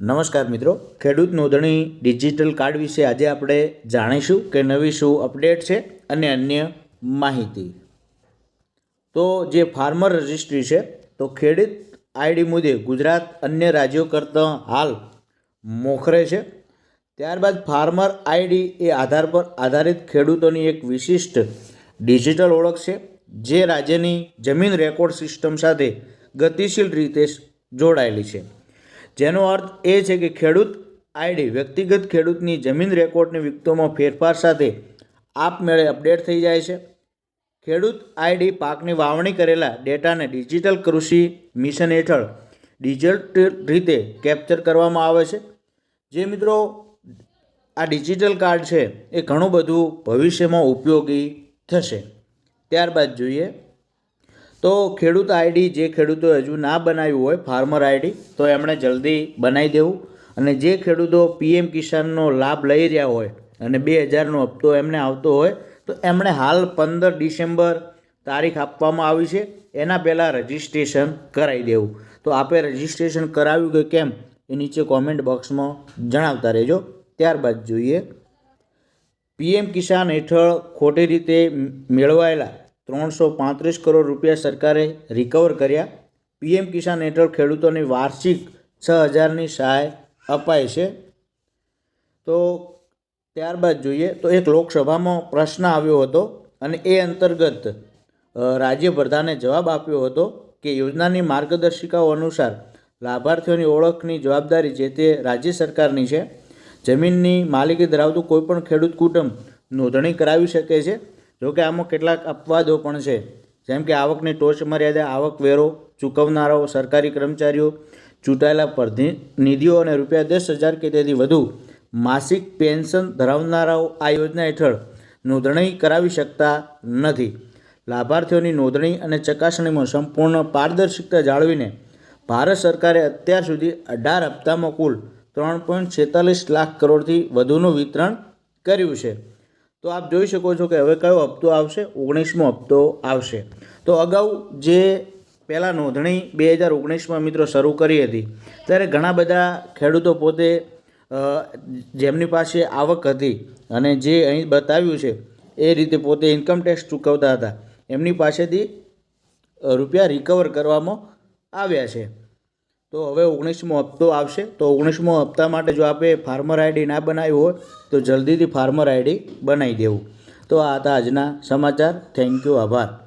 નમસ્કાર મિત્રો, ખેડૂત નોંધણી ડિજિટલ કાર્ડ વિશે આજે આપણે જાણીશું કે નવી શું અપડેટ છે અને અન્ય માહિતી. તો જે ફાર્મર રજિસ્ટ્રી છે, તો ખેડૂત આઈડી મુદ્દે ગુજરાત અન્ય રાજ્યો કરતાં હાલ મોખરે છે. ત્યારબાદ ફાર્મર આઈડી એ આધાર પર આધારિત ખેડૂતોની એક વિશિષ્ટ ડિજિટલ ઓળખ છે, જે રાજ્યની જમીન રેકોર્ડ સિસ્ટમ સાથે ગતિશીલ રીતે જોડાયેલી છે. જેનો અર્થ એ છે કે ખેડૂત આઈડી, વ્યક્તિગત ખેડૂતની જમીન રેકોર્ડની વિગતોમાં ફેરફાર સાથે આપમેળે અપડેટ થઈ જાય છે. ખેડૂત આઈડી પાકની વાવણી કરેલા ડેટાને ડિજિટલ કૃષિ મિશન હેઠળ ડિજિટલ રીતે કેપ્ચર કરવામાં આવે છે. જે મિત્રો, આ ડિજિટલ કાર્ડ છે એ ઘણું બધું ભવિષ્યમાં ઉપયોગી થશે. ત્યારબાદ જોઈએ તો ખેડૂત આઈડી જે ખેડૂતોએ હજુ ના બનાવ્યું હોય, ફાર્મર આઈડી, તો એમણે જલ્દી બનાવી દેવું. અને જે ખેડૂતો પીએમ કિસાનનો લાભ લઈ રહ્યા હોય અને બે હજારનો હપ્તો એમને આવતો હોય, તો એમણે હાલ પંદર ડિસેમ્બર તારીખ આપવામાં આવી છે. એના પહેલાં રજિસ્ટ્રેશન કરાવી દેવું. તો આપે રજિસ્ટ્રેશન કરાવ્યું કે કેમ, એ નીચે કોમેન્ટ બોક્સમાં જણાવતા રહેજો. ત્યારબાદ જોઈએ. પીએમ કિસાન હેઠળ ખોટી રીતે મેળવાયેલા ત્રણસો પાંત્રીસ કરોડ રૂપિયા સરકારે રિકવર કર્યા. પીએમ કિસાન હેઠળ ખેડૂતોની વાર્ષિક છ હજારની સહાય અપાય છે. તો ત્યારબાદ જોઈએ તો એક લોકસભામાં પ્રશ્ન આવ્યો હતો અને એ અંતર્ગત રાજ્ય પ્રધાને જવાબ આપ્યો હતો કે યોજનાની માર્ગદર્શિકાઓ અનુસાર લાભાર્થીઓની ઓળખની જવાબદારી જે તે રાજ્ય સરકારની છે. જમીનની માલિકી ધરાવતું કોઈપણ ખેડૂત કુટુંબ નોંધણી કરાવી શકે છે. જોકે આમાં કેટલાક અપવાદો પણ છે. જેમ કે આવકની ટોચ મર્યાદા આવક વેરો ચૂકવનારાઓ, સરકારી કર્મચારીઓ, ચૂંટાયેલા પ્રતિનિધિઓ અને રૂપિયા દસ હજાર કે તેથી વધુ માસિક પેન્શન ધરાવનારાઓ આ યોજના હેઠળ નોંધણી કરાવી શકતા નથી. લાભાર્થીઓની નોંધણી અને ચકાસણીમાં સંપૂર્ણ પારદર્શિકતા જાળવીને ભારત સરકારે અત્યાર સુધી અઢાર હપ્તામાં કુલ ત્રણ પોઈન્ટ છેતાલીસ લાખ કરોડથી વધુનું વિતરણ કર્યું છે. તો આપ જોઈ શકો છો કે હવે કયો હપ્તો આવશે? ઓગણીસમો હપ્તો આવશે. તો અગાઉ જે પહેલાં નોંધણી બે હજાર ઓગણીસમાં મિત્રો શરૂ કરી હતી, ત્યારે ઘણા બધા ખેડૂતો પોતે જેમની પાસે આવક હતી અને જે અહીં બતાવ્યું છે, એ રીતે પોતે ઇન્કમ ટેક્સ ચૂકવતા હતા. એમની પાસેથી રૂપિયા રિકવર કરવામાં આવ્યા છે. તો હવે ઓગણીસમો હપ્તો આવશે. તો ઓગણીસમો હપ્તા માટે જો આપે ફાર્મર આઈડી ના બનાવ્યું હોય, તો જલ્દીથી ફાર્મર આઈડી બનાવી દેવું. તો આ હતા આજના સમાચાર. થેન્ક યુ આભાર.